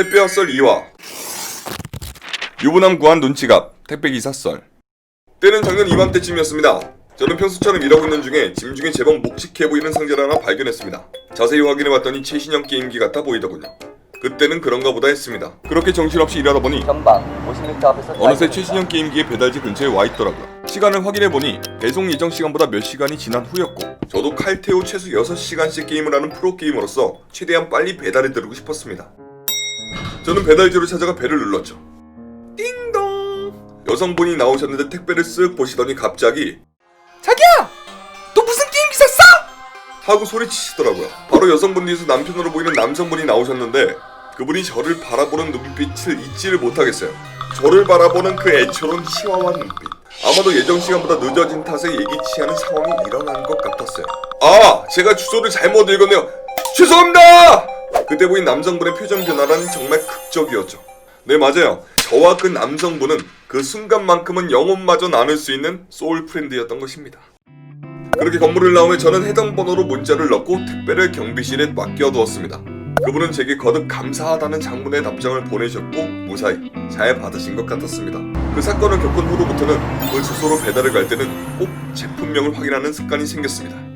새빼어 썰 2화 유부남 구한 눈치갑 택배기사 썰. 때는 작년 이맘때쯤이었습니다. 저는 평소처럼 일하고 있는 중에 짐 중에 제법 묵직해 보이는 상자를 하나 발견했습니다. 자세히 확인해봤더니 최신형 게임기 같아 보이더군요. 그때는 그런가 보다 했습니다. 그렇게 정신없이 일하다 보니 전방 50m 앞에서 어느새 최신형 게임기의 배달지 근처에 와 있더라고요. 시간을 확인해보니 배송 예정 시간보다 몇 시간이 지난 후였고 저도 칼테오 최소 6시간씩 게임을 하는 프로게이머로서 최대한 빨리 배달해 드리고 싶었습니다. 저는 배달지로 찾아가 배를 눌렀죠. 띵동 여성분이 나오셨는데 택배를 쓱 보시더니 갑자기 자기야! 너 무슨 게임기 샀어? 하고 소리치시더라고요. 바로 여성분 뒤에서 남편으로 보이는 남성분이 나오셨는데 그분이 저를 바라보는 눈빛을 잊지를 못하겠어요. 저를 바라보는 그 애처로운 치와와 눈빛. 아마도 예정 시간보다 늦어진 탓에 예기치 않은 상황이 일어난 것 같았어요. 아, 제가 주소를 잘못 읽었네요. 죄송합니다. 그때 보인 남성분의 표정 변화는 정말 극적이었죠. 네, 맞아요. 저와 그 남성분은 그 순간만큼은 영혼마저 나눌 수 있는 소울 프렌드였던 것입니다. 그렇게 건물을 나오며 저는 해당 번호로 문자를 넣고 택배를 경비실에 맡겨두었습니다. 그분은 제게 거듭 감사하다는 장문의 답장을 보내셨고 무사히 잘 받으신 것 같았습니다. 그 사건을 겪은 후로부터는 그 주소로 배달을 갈 때는 꼭 제품명을 확인하는 습관이 생겼습니다.